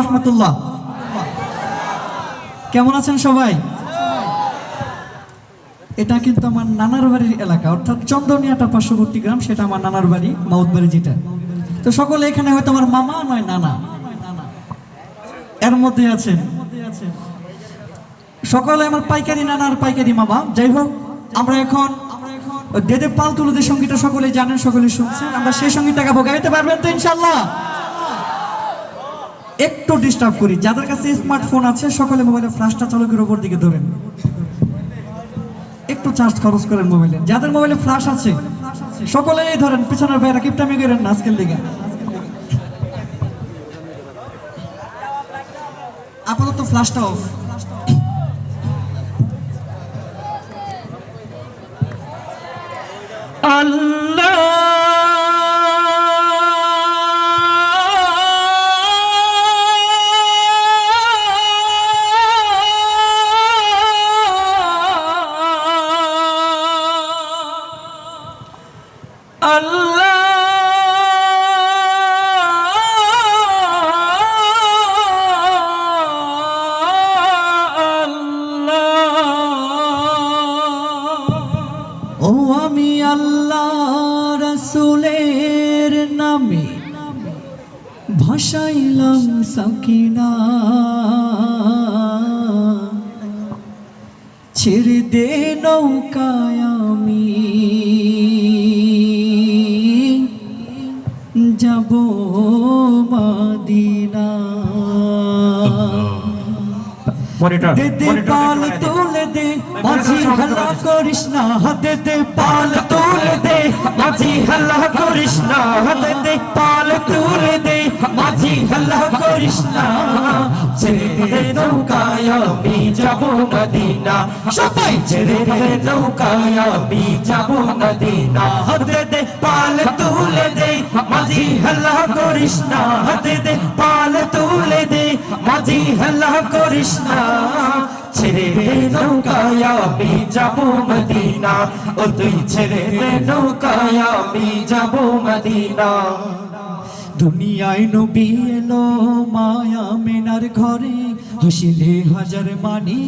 রহমতুল্লাহ। কেমন আছেন সবাই? এটা কিন্তু আমার নানার বাড়ির এলাকা, অর্থাৎ চন্দনিয়াটা পার্শ্ববর্তী গ্রাম, সেটা আমার নানার বাড়ি মাউদবাড়ি যেটা। তো সকলে এখানে হয়তো আমার মামা নয় নানা। এর মধ্যে আছেন। সকলে আমার পাইকারি নানা আর পাইকারি মামা। যাই হোক, আমরা এখন ওই দেদে পাল তুলুদের সঙ্গীতটা সকলে জানেন, সকলে শুনছেন। আমরা সেই সঙ্গীতটা গাবো, গাইতে পারবেন তো ইনশাল্লাহ একটু ডিস্টার্ব করি। যাদের কাছে স্মার্টফোন আছে, সকলে মোবাইলে ফ্ল্যাশটা চালকের উপর দিকে ধরেন। একটু চার্জ খরচ করেন মোবাইলে যাদের মোবাইলে ফ্ল্যাশ আছে, সকলেই ধরেন, পিছনের ভাইরা কিপটামি করেন আজকের দিকে। আপাতত ফ্ল্যাশটা অফ ও আমি আল্লাহ রসুলের নামে ভাসাইলাম সাকিনা। ছেড়ে দে নৌকায় যাব মাদিনা। দে দে পাল তোলে দে মাঝি হাল্লা করিস না। দে দে পাল তোলে দে মাঝি হাল্লা করিস না দে দে, পাল তুলে দে। মাঝি হাল্লা করিস না, ছেড়ে দে নৌকায়, আমি যাব মদিনা। সবাই ছেড়ে দে নৌকায়, আমি যাব মদিনা। দে দে, পাল তুলে দে। মাঝি হাল্লা করিস না দে দে, পাল তুলে দে। মাঝি হাল্লা করিস না। ছেড়ে দে নৌকায় আমি যাব মদিনা। ও তুই ছেড়ে দে নৌকায় আমি যাব মদিনা। দুনিয়ায় নবী এলো মায়া মেনার ঘরে। হাসিলে হাজার মানি,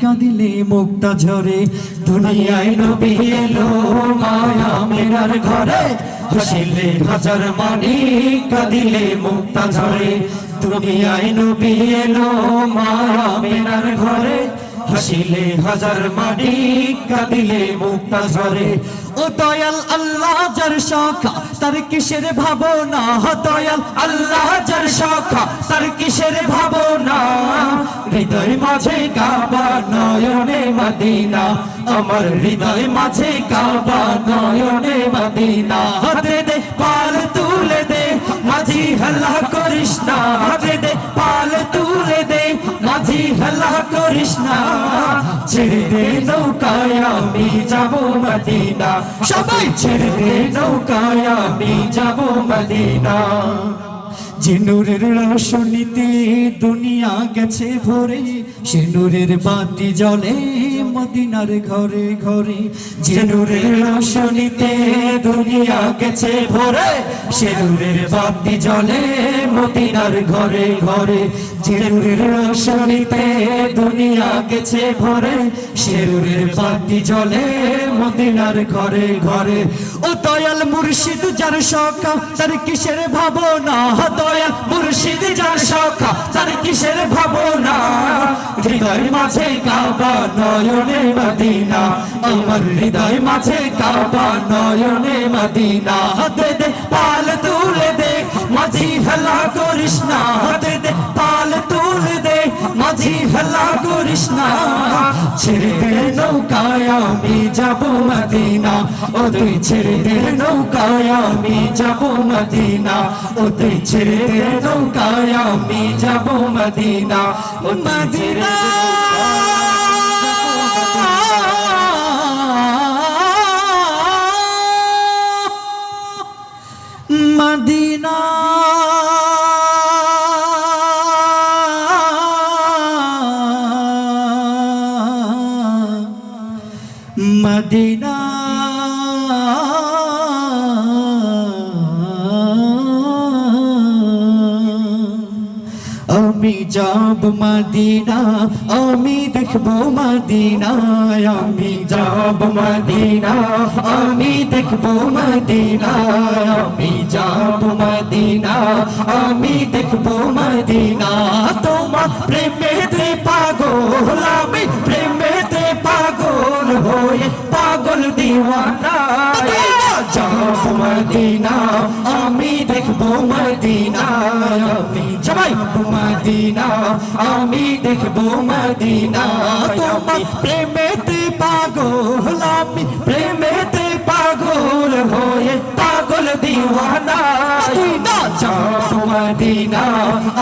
কাঁদিলে মুক্তা ঝরে। দুনিয়ায় নবী এলো মায়া মেরার ঘরে। হাসিলে হাজার মানি, কাঁদিলে মুক্তা ঝরে। দুনিয়ায় নবী এলো মায়া মেরার ঘরে। হাসিলে হাজার মানি কাঁদিলে মুক্তা ঝরে। ও দয়াল আল্লাহ যার শাখা, তার কিসের ভাবনা? দয়াল আল্লাহ যার শাখা, তার কিসের ভাবনা? হৃদয় মাঝে কাবা নয়নে মদিনা। আমার হৃদয় মাঝে কাবা নয়নে মদিনা। হাতে দে পাল তুলে দে, মাঝি হল্লা করিস না। হাতে দে পাল তুলে মাঝি হল্লা করিস না। ছেড়ে দে নৌকায় আমি যাব মদিনা। সবাই ছেড়ে দে নৌকায় আমি যাব মদিনা। যে নূরের দুনিয়া গেছে ভরে সে বাতি জ্বলে মদিনার ঘরে ঘরে। যে নূরের দুনিয়া গেছে ভরে সে বাতি জ্বলে মদিনার ঘরে ঘরে। যে নূরের রোশনীতে দুনিয়া গেছে ভরে সে বাতি জ্বলে মদিনার ঘরে ঘরে। ও দয়াল মুর্শিদ যার সখা তার কিসের ভাবনা? কিসের ভাবনা হৃদয় মাঝে কাবা নয়নে মদিনা, আমার হৃদয় মাঝে কাবা নয়নে মদিনা। হাতে দে পাল তুলে দে, মাঝি হেলা করিস না। হাতে দে পাল তুলে দে, মাঝি হেলা করিস না। ছেড়ে দে নৌকায় আমি যাব মদিনা। ও তুই ছেড়ে দে নৌকায় আমি যাব মদিনা। ও তুই ছেড়ে নৌকায় আমি যাব মদিনা ও মদিনা মদিনা মদিনা আমি যাব মদিনা, আমি দেখব মদিনা আমি যাব মদিনা, আমি দেখব মদিনা আমি যাব মদিনা, আমি দেখব মদিনা। তোমার প্রেমেতে পাগল, আমি প্রেমেতে পাগল হয়ে পাগল দিওয়ানা। মদিনা আমি দেখব মদিনা তোমার প্রেমেতে পাগল আমি প্রেমেতে পাগল হয়ে পাগল দিওয়ানা যাব মদিনা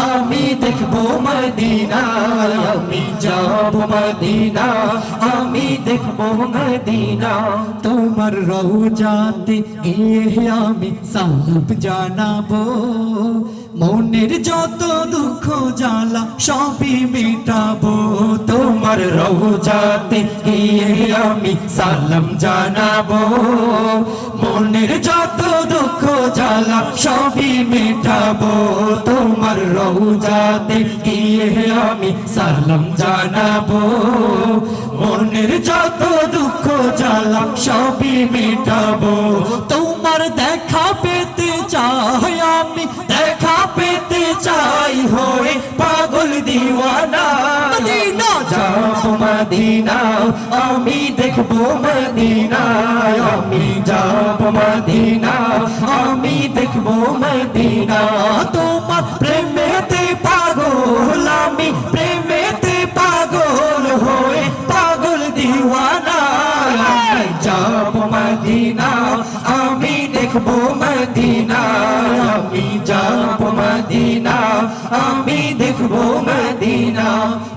আমি দেখব মদিনা আমি যাব মদিনা আমি দেখব মদিনা তোমার রওজাতে গিয়ে আমি সালাম জানাব মনের যত দুঃখ জ্বালা সবই মেটাবো তোমার রওজাতে, গিয়ে আমি সালাম জানাব। মনের যত দুঃখ জ্বালা সবই মেটাবো তোমার রওজাতে, গিয়ে আমি সালাম জানাব। মনের যত দুঃখ জ্বালা সবই মেটাবো। তোমার দেখা পেতে চাই আমি দেখা পেতে চাই হয়ে পাগল দিওয়ানা। মদিনা যাব মদিনা আমি দেখব মদিনা। আমি যাব মদিনা আমি দেখব মদিনা। তোমার প্রেমেতে পাগল আমি প্রেমেতে দেখব মদিনা, আমি যাব মদিনা, আমি দেখব মদিনা।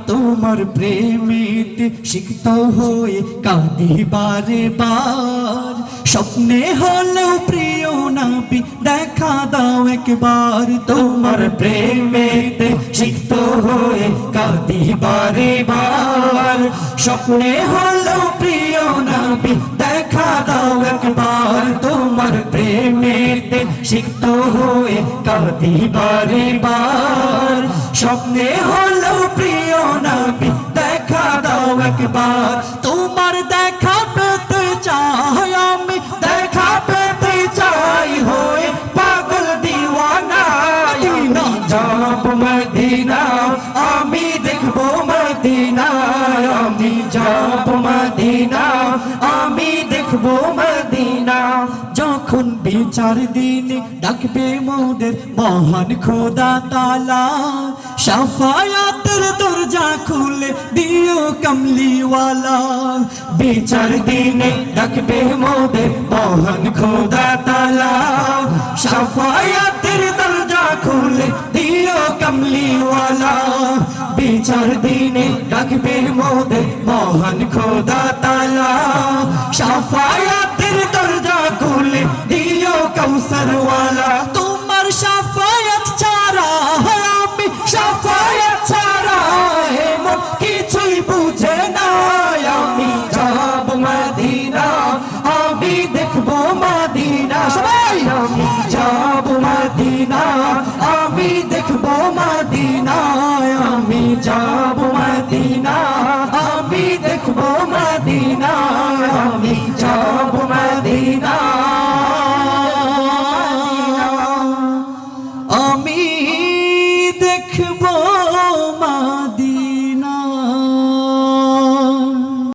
তোমার প্রেমেতে সিক্ত হয়ে কাঁদি বারে বার স্বপ্নে হলেও প্রিয় নাবি, দেখা দাও একবার। তোমার প্রেমেতে সিক্ত হয়ে কাঁদি বারে বার স্বপ্নে হলেও প্রিয় নাবি, দেখা দাও একবার। তোমার প্রেমেতে সিক্ত হয়ে কাঁদি বারে বার। স্বপ্নে হলো প্রিয় নাবি দেখা দাও একবার। বিচার দিনে ডাকবে মোদের মহান খোদা তালা। সাফায়াতের দরজা খুলে দিও কমলিওয়ালা। বিচার দিনে ডাকবে মোদের মহান খোদা তালা। সাফায়াতের দরজা খুলে দিও কমলিওয়ালা। বিচার দিনে ডাকবে মোদের মহান খোদা তালা। সাফায়াতের